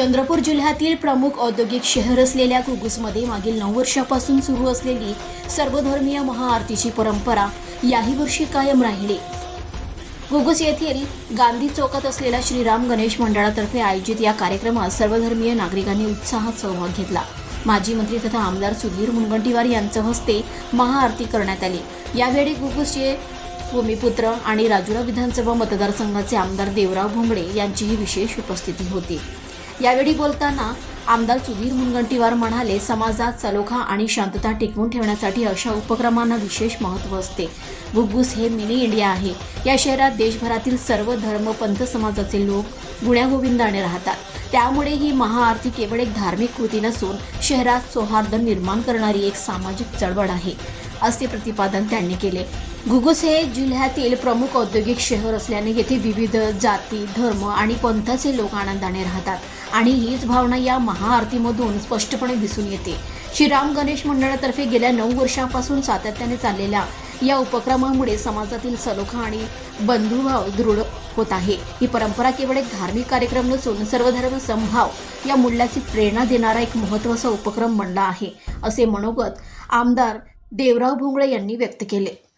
चंद्रपूर जिल्ह्यातील प्रमुख औद्योगिक शहर असलेल्या कुगुसमध्ये मागील नऊ वर्षापासून सुरू असलेली सर्वधर्मीय महाआरतीची परंपरा याही वर्षी कायम राहिली. कुगुस येथील गांधी चौकात असलेल्या श्रीराम गणेश मंडळातर्फे आयोजित या कार्यक्रमात सर्वधर्मीय नागरिकांनी उत्साहात सहभाग घेतला. माजी मंत्री तथा आमदार सुधीर मुनगंटीवार यांच्या हस्ते महाआरती करण्यात आली. यावेळी गुगुसचे भूमिपुत्र आणि राजुरा विधानसभा मतदारसंघाचे आमदार देवराव भोंगडे यांचीही विशेष उपस्थिती होती. यावेळी बोलताना आमदार सुधीर मुनगंटीवार म्हणाले समाजात सलोखा आणि शांतता टिकवून ठेवण्यासाठी अशा उपक्रमांना विशेष महत्त्व असते. गुग्गूस हे मिनी इंडिया आहे. या शहरात देशभरातील सर्व धर्म पंथ समाजाचे लोक गुण्यागोविंदाने राहतात. त्यामुळे ही महाआरती केवळ एक धार्मिक कृती नसून शहरात सौहार्द निर्माण करणारी एक सामाजिक चळवळ आहे. असे प्रतिपादन त्यांनी केले. घुगुस हे जिल्ह्यातील प्रमुख औद्योगिक शहर असल्याने येथे विविध जाती धर्म आणि पंथाचे लोक आनंदाने राहतात आणि हीच भावना या महाआरतीमधून स्पष्टपणे दिसून येते. श्रीराम गणेश मंडळातर्फे गेल्या नऊ वर्षांपासून सातत्याने चाललेल्या या उपक्रमामुळे समाजातील सलोखा आणि बंधुभाव दृढ होत आहे. ही परंपरा केवळ एक धार्मिक कार्यक्रम नसून सर्वधर्म संभाव या मूल्याची प्रेरणा देणारा एक महत्त्वाचा उपक्रम बनला आहे असे मनोगत आमदार देवराव भोंगळे यांनी व्यक्त केले.